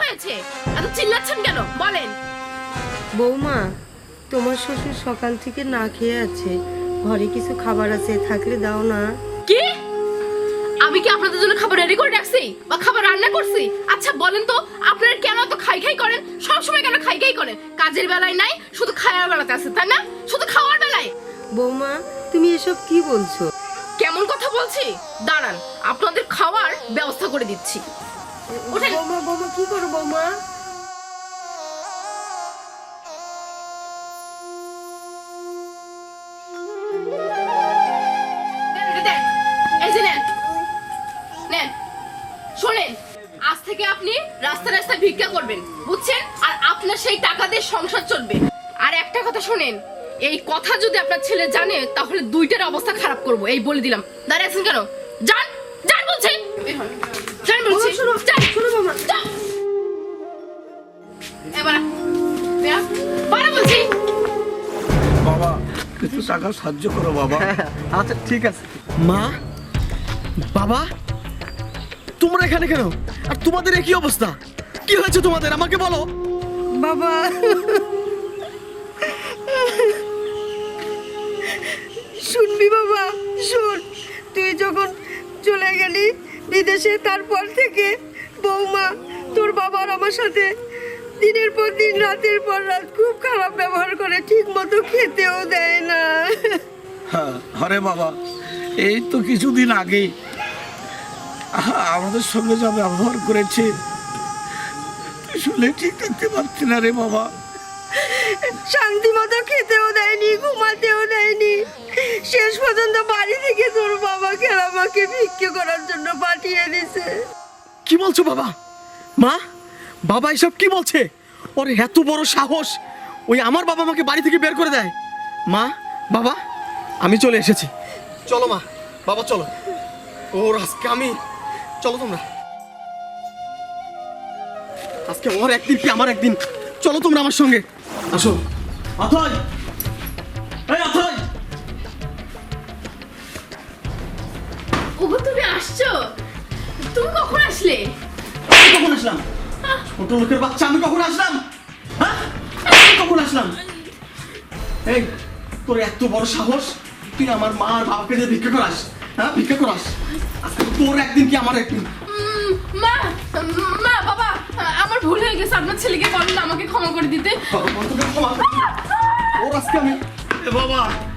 হয়েছে? এত চিল্লাচ্ছেন কেন? বলেন। বৌমা তোমার শ্বশুর সকাল থেকে না খেয়ে আছে। ঘরে কিছু খাবার আছে থাকলে দাও না। কি? আমি কি আপনাদের জন্য খাবার রেডি করে রাখছি? বা খাবার রান্না করছি? আচ্ছা বলেন তো আপনারা কেন তো খাই খাই করেন? সবসময় কেন খাই খাই করেন? কাজের বেলায় নাই শুধু খাওয়ার বেলাতে আছে তাই না? শুধু খাওয়ার বেলায়। বৌমা তুমি এসব কি বলছো? কেমন কথা বলছি? দাঁড়ান আপনাদের খাওয়ার ব্যবস্থা করে দিচ্ছি। ওঠেন। কি করো বৌমা দেন, এটা দেন। এই যে নেন। নেন। শোনেন আজ থেকে আপনি রাস্তা রাস্তায় ভিক্ষা করবেন বুঝছেন? আর আপনার সেই টাকা দিয়ে সংসার চলবে। আর একটা কথা শোনেন এই কথা যদি আপনার ছেলে জানে তাহলে দুইটার অবস্থা খারাপ করব। এই বলে দিলাম। দাঁড়িয়ে আছেন কেন? যান যান বলছি। বের হন। যান বলছি। বৌমা, যান। কিছু টাকা সাহায্য করো বাবা। আচ্ছা ঠিক আছে। মা বাবা তোমরা এখানে কেন? আর তোমাদের একই অবস্থা? কি হয়েছে তোমাদের? আমাকে বলো। বাবা। শুনবি বাবা শুন। তুই যখন চলে গেলি বিদেশে তারপর থেকে বৌমা তোর বাবার আমার সাথে দিনের পর দিন রাতের পর রাত খুব খারাপ ব্যবহার করে ঠিক মতো খেতেও দেয় না। হ্যাঁ আরে বাবা এই তো কিছুদিন আগেই আহা, আমাদের সঙ্গে যা ব্যবহার করেছে শুনলে ঠিক থাকতে পারছি না রে বাবা। শান্তি মতো খেতেও দেয়নি ঘুমাতেও দেয়নি। শেষ পর্যন্ত বাড়ি থেকে তোর বাবাকে আর আমাকে ভিক্ষে করার জন্য পাঠিয়ে দিছে। কি বলছো বাবা? মা? বাবা এসব কি বলছে? ওর এত বড় সাহস ওই আমার বাবা আমাকে বাড়ি থেকে বের করে দেয়। মা বাবা আমি চলে এসেছি। চলো মা বাবা চলো। ওর আজকে আমি চলো তোমরা। আজকে ওর একদিন কি আমার একদিন? চলো তোমরা আমার সঙ্গে। আসো। অথয় এই অথয় ওগো তুমি আসছো? তুমি কখন আসলে? কখন আসলাম? ছোট লোকের বাচ্চা আমি কখন আসলাম? হ্যাঁ? আমি কখন আসলাম? এই তোর এত বড় সাহস? তুই আমার মা আর বাবাকে দিয়ে ভিক্ষা করাস হ্যাঁ? ভিক্ষা করাস। আজকে তোর একদিন কি আমার একদিন? উম, মা মা বাবা আমার ভুল হয়ে গেছে। আপনার ছেলেকে বলেন আমাকে ক্ষমা করে দিতে। ক্ষমা করে ওর আজকে আমি বাবা!